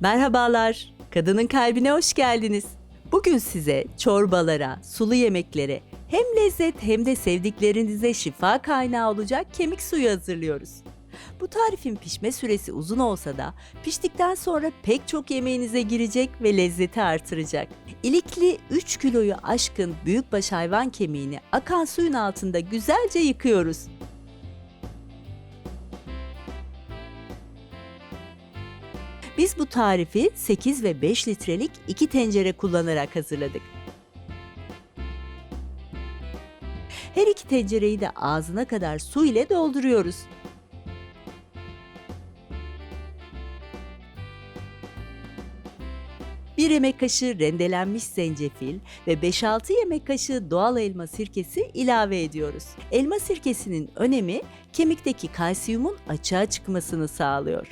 Merhabalar, Kadının Kalbine hoş geldiniz. Bugün size çorbalara, sulu yemeklere hem lezzet hem de sevdiklerinize şifa kaynağı olacak kemik suyu hazırlıyoruz. Bu tarifin pişme süresi uzun olsa da piştikten sonra pek çok yemeğinize girecek ve lezzeti artıracak. İlikli 3 kiloyu aşkın büyükbaş hayvan kemiğini akan suyun altında güzelce yıkıyoruz. Biz bu tarifi 8 ve 5 litrelik iki tencere kullanarak hazırladık. Her iki tencereyi de ağzına kadar su ile dolduruyoruz. Bir yemek kaşığı rendelenmiş zencefil ve 5-6 yemek kaşığı doğal elma sirkesi ilave ediyoruz. Elma sirkesinin önemi kemikteki kalsiyumun açığa çıkmasını sağlıyor.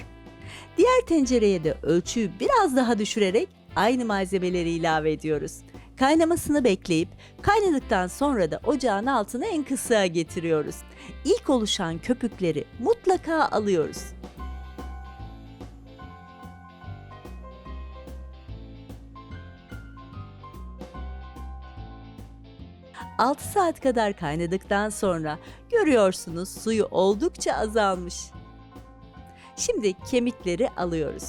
Diğer tencereye de ölçüyü biraz daha düşürerek aynı malzemeleri ilave ediyoruz. Kaynamasını bekleyip kaynadıktan sonra da ocağın altına en kısığa getiriyoruz. İlk oluşan köpükleri mutlaka alıyoruz. ...6 saat kadar kaynadıktan sonra görüyorsunuz suyu oldukça azalmış. Şimdi kemikleri alıyoruz.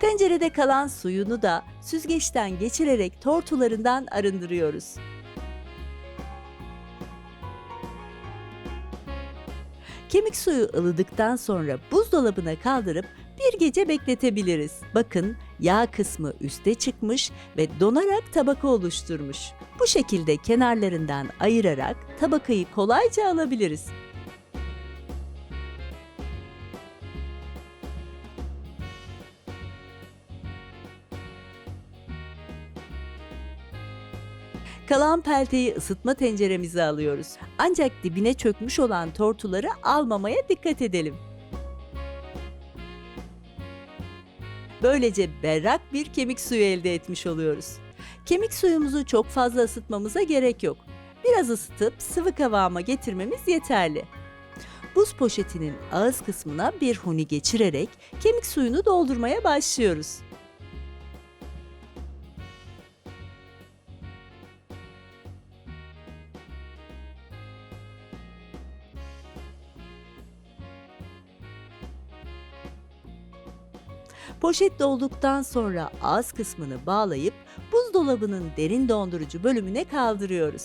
Tencerede kalan suyunu da süzgeçten geçirerek tortularından arındırıyoruz. Kemik suyu ılıdıktan sonra buzdolabına kaldırıp gece bekletebiliriz. Bakın yağ kısmı üste çıkmış ve donarak tabaka oluşturmuş. Bu şekilde kenarlarından ayırarak tabakayı kolayca alabiliriz. Kalan pelteyi ısıtma tenceremize alıyoruz. Ancak dibine çökmüş olan tortuları almamaya dikkat edelim. Böylece berrak bir kemik suyu elde etmiş oluyoruz. Kemik suyumuzu çok fazla ısıtmamıza gerek yok. Biraz ısıtıp sıvı kıvama getirmemiz yeterli. Buz poşetinin ağız kısmına bir huni geçirerek kemik suyunu doldurmaya başlıyoruz. Poşet dolduktan sonra ağız kısmını bağlayıp buzdolabının derin dondurucu bölümüne kaldırıyoruz.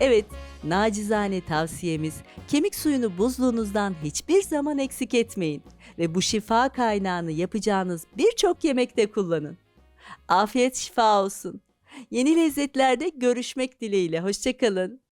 Evet, nacizane tavsiyemiz kemik suyunu buzluğunuzdan hiçbir zaman eksik etmeyin ve bu şifa kaynağını yapacağınız birçok yemekte kullanın. Afiyet şifa olsun. Yeni lezzetlerde görüşmek dileğiyle. Hoşçakalın.